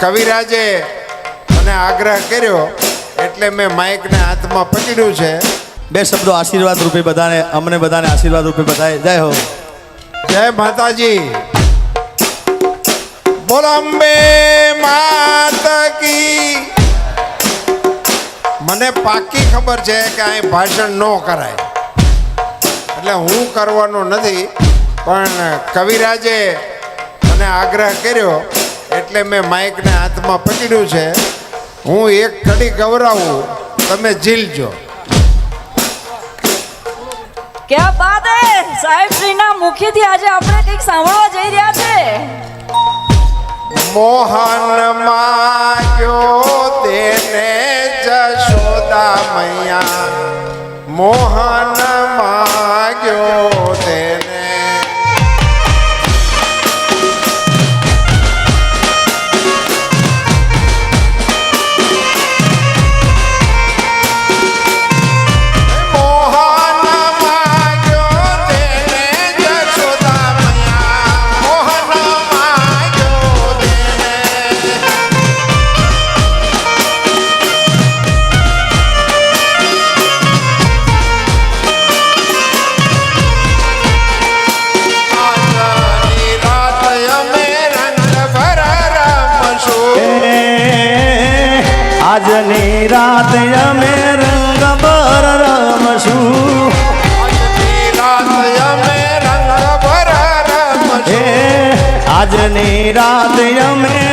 કવિરાજે મને આગ્રહ કર્યો એટલે મેં માઇકને હાથમાં પકડ્યું છે. બે શબ્દો આશીર્વાદ રૂપે બધાને અમને બધાને આશીર્વાદ રૂપે બધાએ. જય હો. જય માતાજી. બોલંબે માત કી. મને પાકી ખબર છે કે અહીં ભાષણ ન કરાય. એટલે હું કરવાનો નથી પણ કવિરાજે મને આગ્રહ કર્યો એટલે મેં માઇકને હાથમાં પકડ્યું છે. હું એક કડી ગવરાવું તમે ઝીલજો. ક્યાં બાત હે? સાહેબ શ્રીના મુખેથી આજે આપણે કંઈક સાંભળવા જઈ રહ્યા છે. મોહન માયો તેને જશોદા મૈયા. મોહન માગ્યો તેને રાત અમે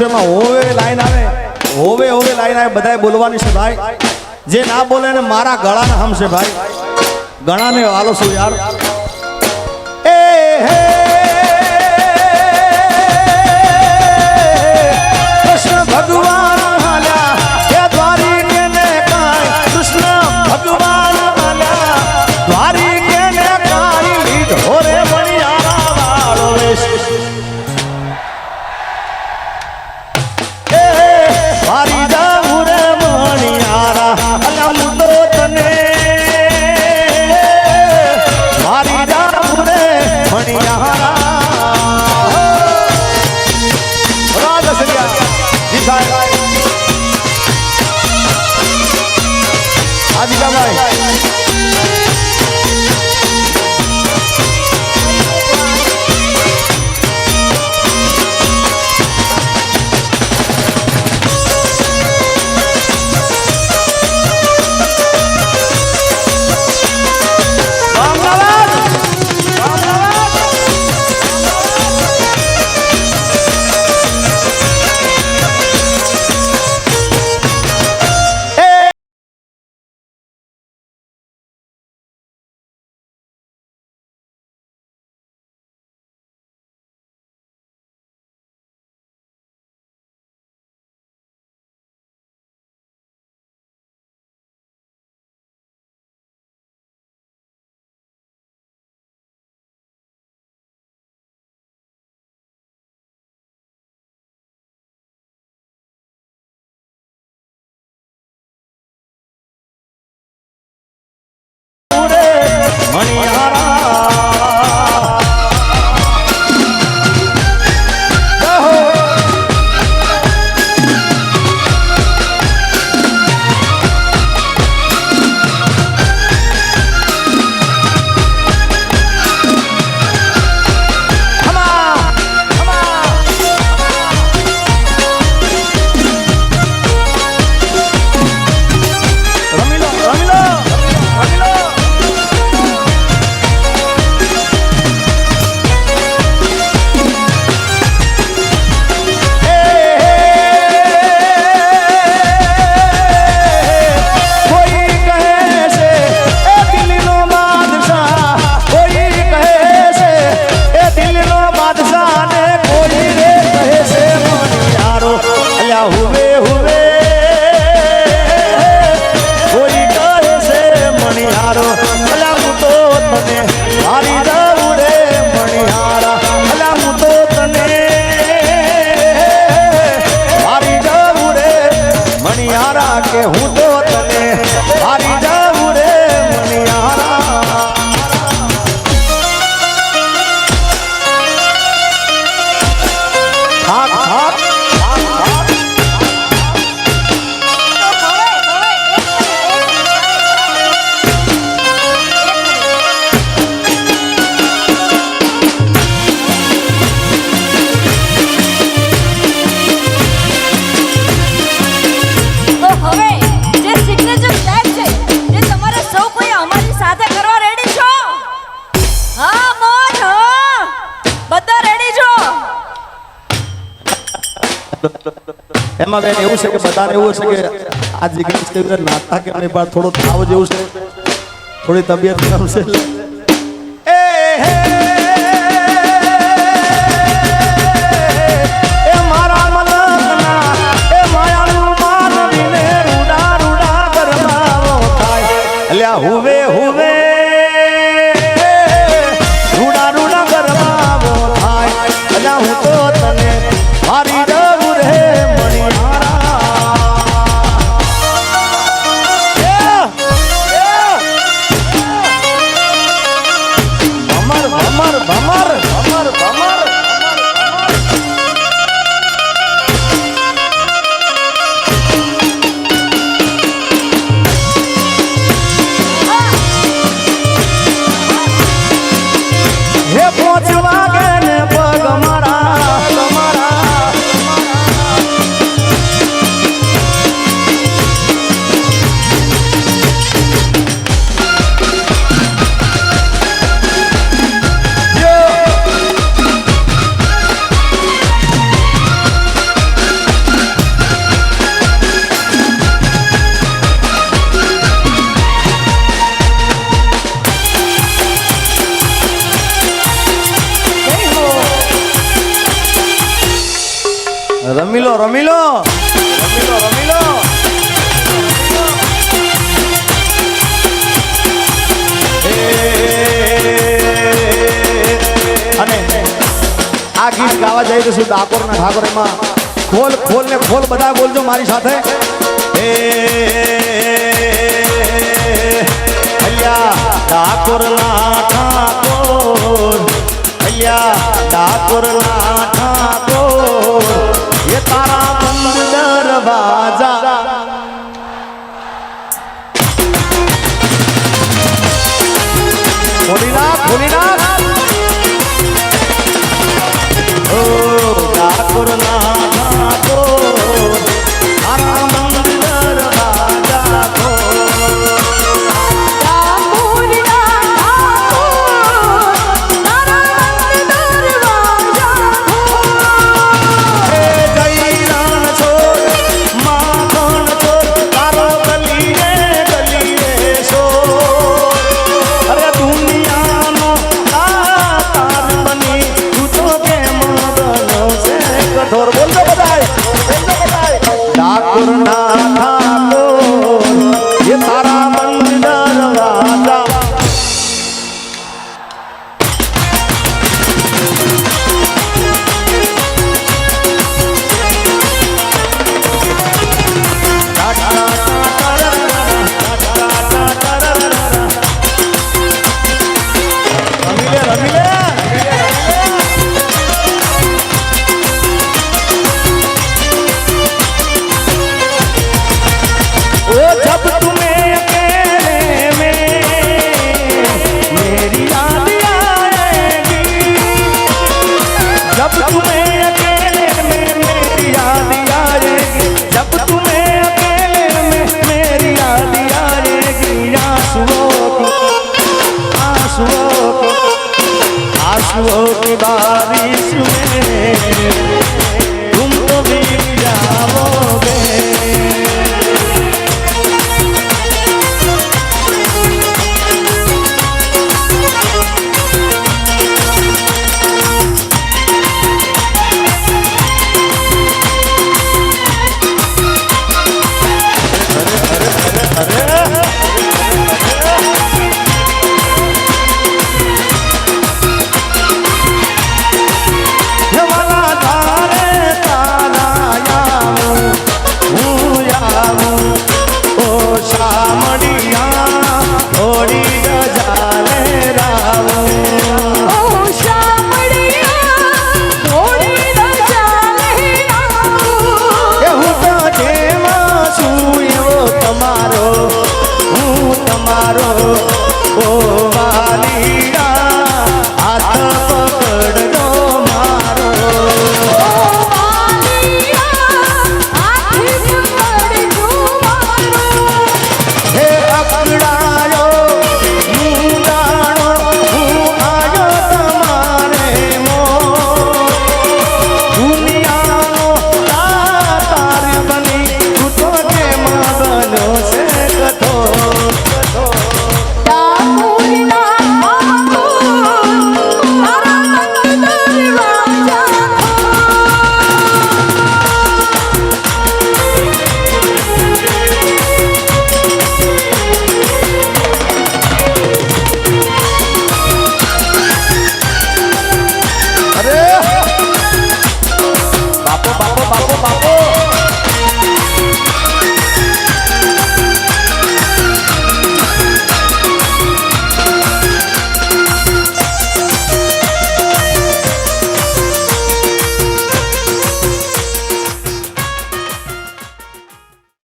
એમાં હોવે લાઈન આવે, હોવે હોવે લાઈન આવે બધાએ બોલવાની છે ભાઈ. જે ના બોલે ને મારા ગળાને હમશે ભાઈ. ગળાને હાલો છું યાર? એ હે, કૃષ્ણ ભગવાન. কেহ પદ્મા બેન એવું છે કે બધાને એવું છે કે આ જિગ્નેશ કેવી નાતા કે થોડો તાવ જેવું છે. થોડી તબિયત ખરાબ છે રમી લો રમી અને આ ગીત ગાવા જઈ રહ્યું છું ડાકોર ના ઠાકોર એમાં ખોલ ખોલ ને ખોલ બધા બોલજો મારી સાથે. એ અલ્યા ડાકોર ના ઠાકોર અલ્યા ડાકોર ઠાકોર. તારા બંધ દરવાજા ભોલીનાથ ભોલીનાથ